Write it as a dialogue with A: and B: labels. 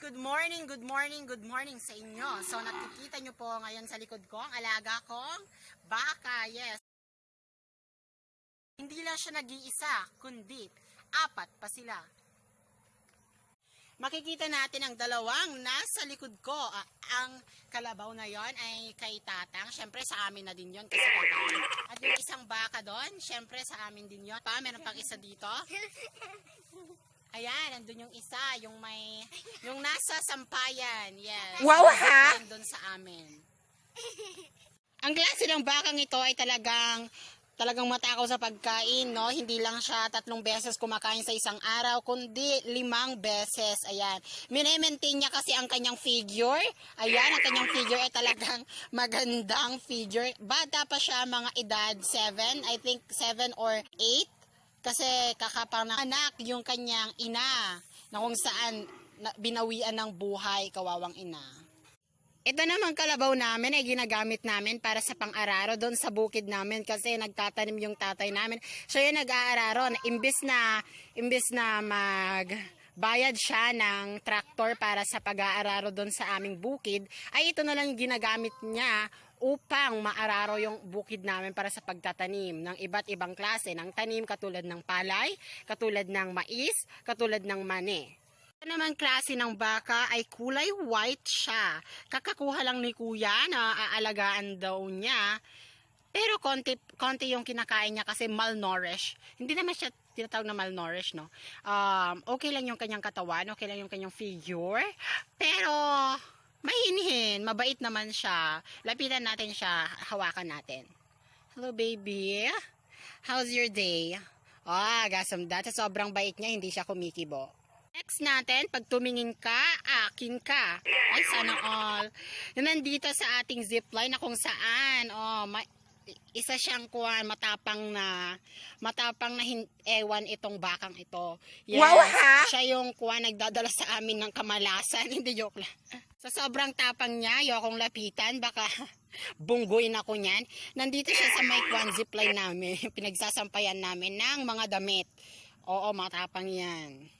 A: good morning, good morning, good morning sa inyo. So nakikita nyo po ngayon sa likod ko ang alaga kong baka, yes. Hindi lang siya nag-iisa, kundi apat pa sila. Makikita natin ang dalawang nasa likod ko. Ah, ang kalabaw na yon ay kay Tatang. Siyempre sa amin na din yon kasi Tatang. At yung isang baka doon, siyempre sa amin din yon. Pa, meron pang isa dito. Ayan, nandun yung isa, yung may, yung nasa sampayan. Yes.
B: Wow, ha?
A: Nandun sa amin. Ang klase ng bakang ito ay talagang talagang matakaw sa pagkain, no? Hindi lang siya tatlong beses kumakain sa isang araw, kundi limang beses. Ayan. Mine-maintain niya kasi ang kanyang figure. Ayan, ang kanyang figure ay talagang magandang figure. Bata pa siya, mga edad 7, I think 7 or 8. Kasi kakapanganak yung kanyang ina na kung saan na, binawian ng buhay kawawang ina. Ito naman kalabaw namin ay ginagamit namin para sa pang-araro doon sa bukid namin kasi nagtatanim yung tatay namin. So yun nag-aararo. Imbis na, imbis na mag bayad siya ng traktor para sa pag-aararo doon sa aming bukid, ay ito na lang yung ginagamit niya upang maararo yung bukid namin para sa pagtatanim ng iba't ibang klase ng tanim katulad ng palay, katulad ng mais, katulad ng mani. Ito naman klase ng baka ay kulay white siya. Kakakuha lang ni kuya na aalagaan daw niya. Pero konti, konti yung kinakain niya kasi malnourished. Hindi naman siya tinatawag na malnourished, no? Um, okay lang yung kanyang katawan, okay lang yung kanyang figure. Pero, mahinhin, mabait naman siya. Lapitan natin siya, hawakan natin. Hello, baby. How's your day? Ah, gasam dati sobrang bait niya, hindi siya kumikibo. Next natin, pag tumingin ka, akin ka. Ay, sana all. Nandito sa ating zipline na kung saan, oh, ma- isa siyang kuwan, matapang na, matapang na hin- ewan itong bakang ito. Yes,
B: Wow, ha?
A: Siya yung kuwan nagdadala sa amin ng kamalasan. Hindi joke lang. Sa sobrang tapang niya, ayokong lapitan, baka bungguin ako niyan. Nandito siya sa may kuwan zipline namin, pinagsasampayan namin ng mga damit. Oo, matapang yan.